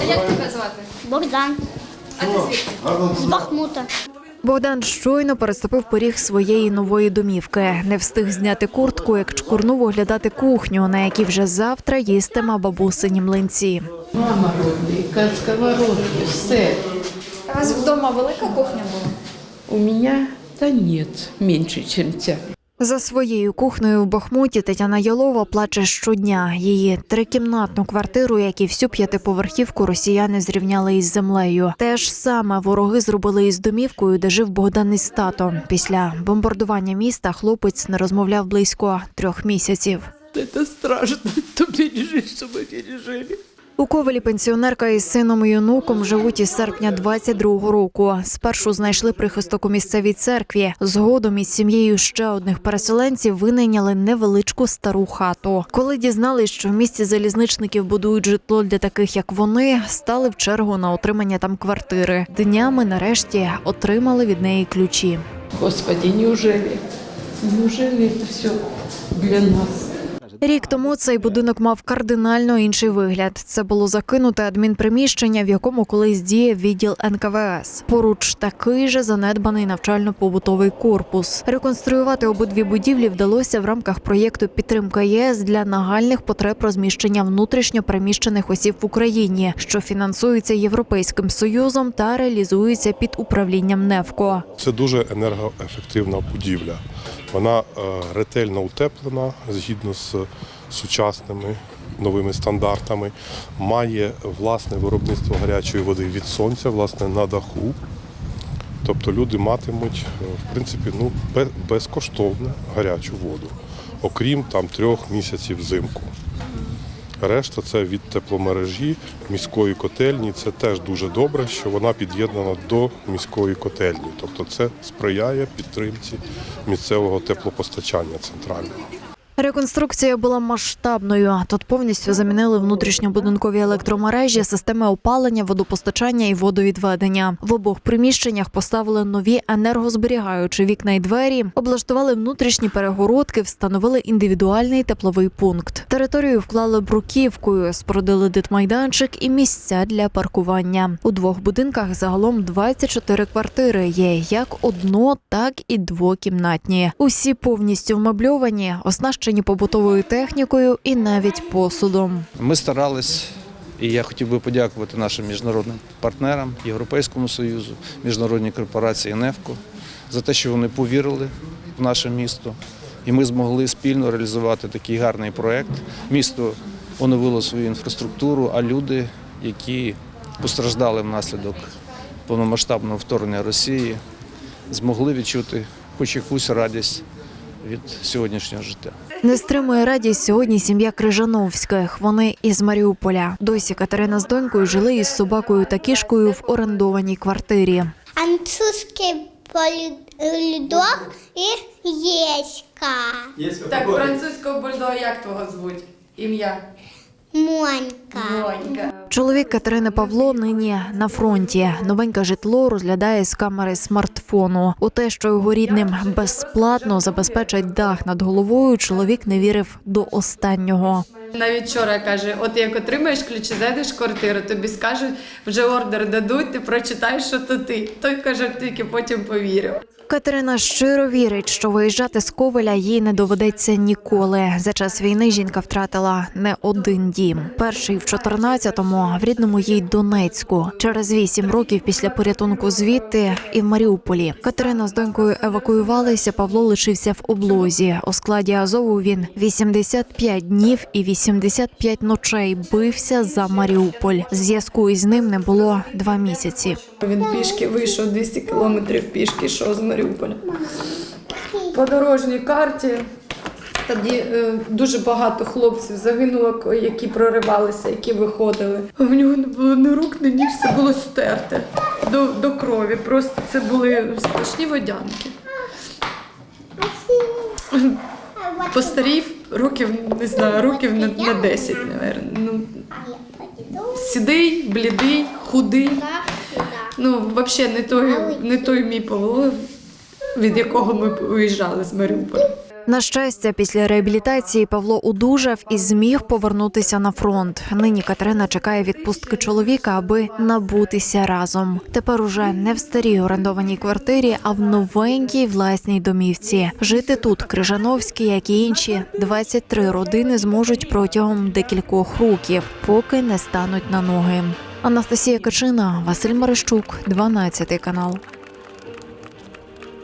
А як тебе звати? Богдан А ти звідки? з Бахмута. Богдан щойно переступив поріг своєї нової домівки. Не встиг зняти куртку, як чкурнув оглядати кухню, на якій вже завтра їстиме бабусині млинці. Мама родненькая, сковородки, все. У вас вдома велика кухня була? У меня, да нет, меньше, чем ця. За своєю кухнею в Бахмуті Тетяна Ялова плаче щодня. Її трикімнатну квартиру, як і всю п'ятиповерхівку, росіяни зрівняли із землею. Те ж саме вороги зробили із домівкою, де жив Богдан із татом. Після бомбардування міста хлопець не розмовляв близько трьох місяців. Это страшно, то пережить, мы пережили. У Ковелі пенсіонерка із сином і онуком живуть із серпня 22-го року. Спершу знайшли прихисток у місцевій церкві. Згодом із сім'єю ще одних переселенців винайняли невеличку стару хату. Коли дізнались, що в місті залізничників будують житло для таких, як вони, стали в чергу на отримання там квартири. Днями нарешті отримали від неї ключі. Господи, неужели? Неужели это все для нас? Рік тому цей будинок мав кардинально інший вигляд. Це було закинуте адмінприміщення, в якому колись діяв відділ НКВС. Поруч такий же занедбаний навчально-побутовий корпус. Реконструювати обидві будівлі вдалося в рамках проєкту підтримка ЄС для нагальних потреб розміщення внутрішньо переміщених осіб в Україні, що фінансується Європейським союзом та реалізується під управлінням НЕВКО. Це дуже енергоефективна будівля. Вона е, ретельно утеплена згідно з сучасними новими стандартами. Має власне виробництво гарячої води від сонця, власне, на даху. Тобто люди матимуть е, в принципі ну, бе- безкоштовну гарячу воду, окрім там трьох місяців взимку. Решта це від тепломережі, міської котельні. Це теж дуже добре, що вона під'єднана до міської котельні. Тобто це сприяє підтримці місцевого теплопостачання центрального. Реконструкція була масштабною. Тут повністю замінили внутрішньобудинкові електромережі, системи опалення, водопостачання і водовідведення. В обох приміщеннях поставили нові енергозберігаючі вікна й двері, облаштували внутрішні перегородки, встановили індивідуальний тепловий пункт. Територію вклали бруківкою, спорудили дитмайданчик і місця для паркування. У двох будинках загалом 24 квартири є як одно, так і двокімнатні. Усі повністю вмебльовані, оснащені побутовою технікою і навіть посудом. Ми старались, і я хотів би подякувати нашим міжнародним партнерам, Європейському Союзу, міжнародній корпорації «Нефко» за те, що вони повірили в наше місто. І ми змогли спільно реалізувати такий гарний проєкт. Місто оновило свою інфраструктуру, а люди, які постраждали внаслідок повномасштабного вторгнення Росії, змогли відчути хоч якусь радість від сьогоднішнього життя. Не стримує радість сьогодні сім'я Крижановських. Вони із Маріуполя. Досі Катерина з донькою жили із собакою та кішкою в орендованій квартирі. Французький бульдог і єська. Так, французького бульдога як твого звуть? Ім'я? Монька. Монька. Чоловік Катерини Павло нині на фронті. Новеньке житло розглядає з камери смартфону. У те, що його рідним безплатно забезпечать дах над головою, чоловік не вірив до останнього. Навіть вчора каже: от як отримаєш ключі, зайдеш в квартиру, тобі скажуть, вже ордер дадуть, ти прочитаєш, що то ти. Той каже, тільки потім повірив. Катерина щиро вірить, що виїжджати з Ковеля їй не доведеться ніколи. За час війни жінка втратила не один дім. Перший в 14-му, а в рідному їй Донецьку. Через вісім років після порятунку звідти і в Маріуполі. Катерина з донькою евакуювалися. Павло лишився в облозі. У складі Азову він 85 днів і 85 ночей бився за Маріуполь. Зв'язку із ним не було два місяці. Він пішки вийшов 200 кілометрів пішки, йшов з Маріуполя. По дорожній карті. Тоді е, дуже багато хлопців загинуло, які проривалися, які виходили. А в нього не було ні рук, ні ніг, все було стерте до, до крові. Просто це були страшні водянки. Постарів років, не знаю, років на, на 10, мабуть. Ну, сідий, блідий, худий. Ну, взагалі, не той, не той мій Павло, від якого ми виїжджали з Маріуполя. На щастя, після реабілітації Павло одужав і зміг повернутися на фронт. Нині Катерина чекає відпустки чоловіка, аби набутися разом. Тепер уже не в старій орендованій квартирі, а в новенькій власній домівці. Жити тут Крижановські, як і інші 23 родини зможуть протягом декількох років, поки не стануть на ноги. Анастасія Качина, Василь Марищук, 12 канал.